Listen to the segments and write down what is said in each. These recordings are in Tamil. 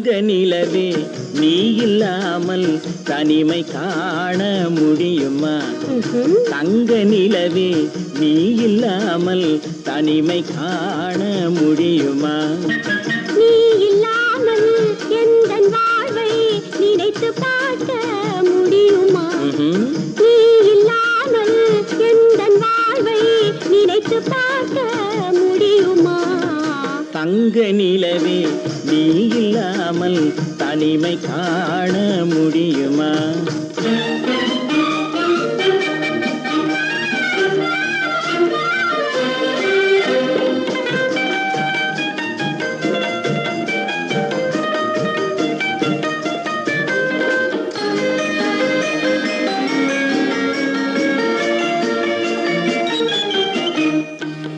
நிலவே நீ இல்லாமல் தனிமை காண முடியுமா. தங்க நிலவே நீ இல்லாமல் தனிமை காண முடியுமா நீ இல்லாமல் எந்தன் வாழ்வை நினைத்து பார்க்க முடியுமா. நீ இல்லாமல் வாழ்வை நினைத்து பார்க்க முடியுமா தங்க நிலவே நீ தனிமை காண முடியுமா?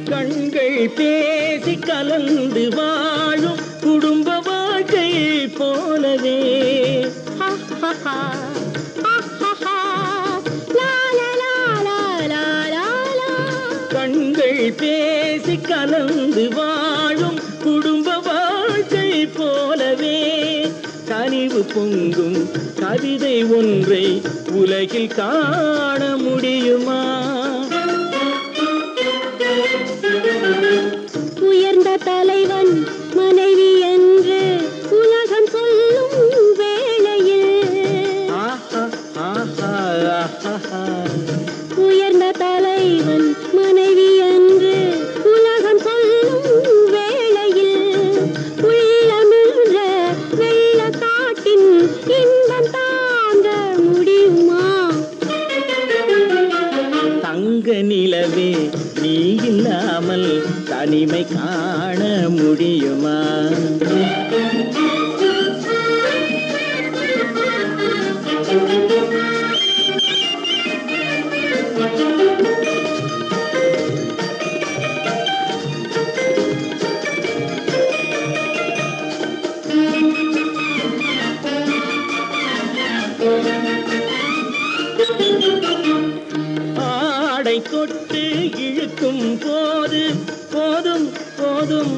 கண்கள் பேசி கலந்து வாழும் குடும்ப வாழ்க்கை போலவே. கண்கள் பேசி கலந்து வாழும் குடும்ப வாழ்க்கை போலவே. கனிவு பொங்கும் கவிதை ஒன்றை உலகில் காண முடியுமா? இல்லாமல் தனிமை காண முடியுமா? ஆடை தொட்டு இழுக்கும் போது போதும் போதும்.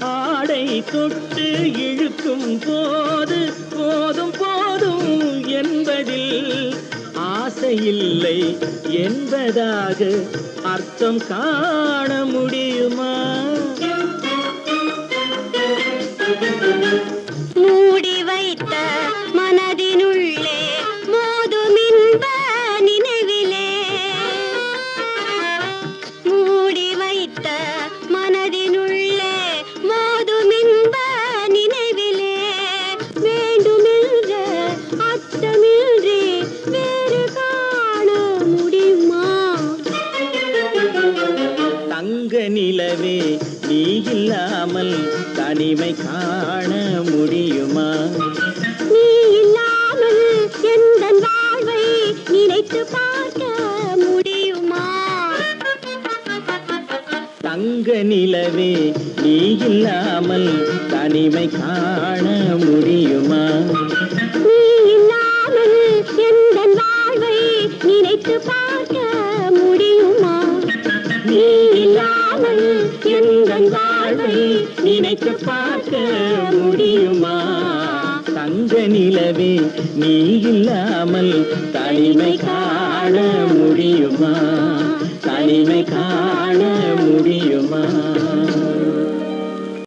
ஆடை தொட்டு இழுக்கும் போது போதும் போதும் என்பதில் ஆசையில்லை என்பதாக அர்த்தம் காண முடியுமா? நிலவே நீ இல்லாமல் தனிமை காண முடியுமா? நீ இல்லாமல் எந்தன் வாழ்வை நினைத்து பார்க்க முடியுமா? தங்க நிலவே நீ இல்லாமல் தனிமை காண முடியுமா? நீ இல்லாமல் எந்தன் வாழ்வை நினைத்து பார்க்க எந்தன் வாழ்வை நினைத்து பார்க்க முடியுமா? தங்க நிலவே நீ இல்லாமல் தனிமை காண முடியுமா? தனிமை காண முடியுமா?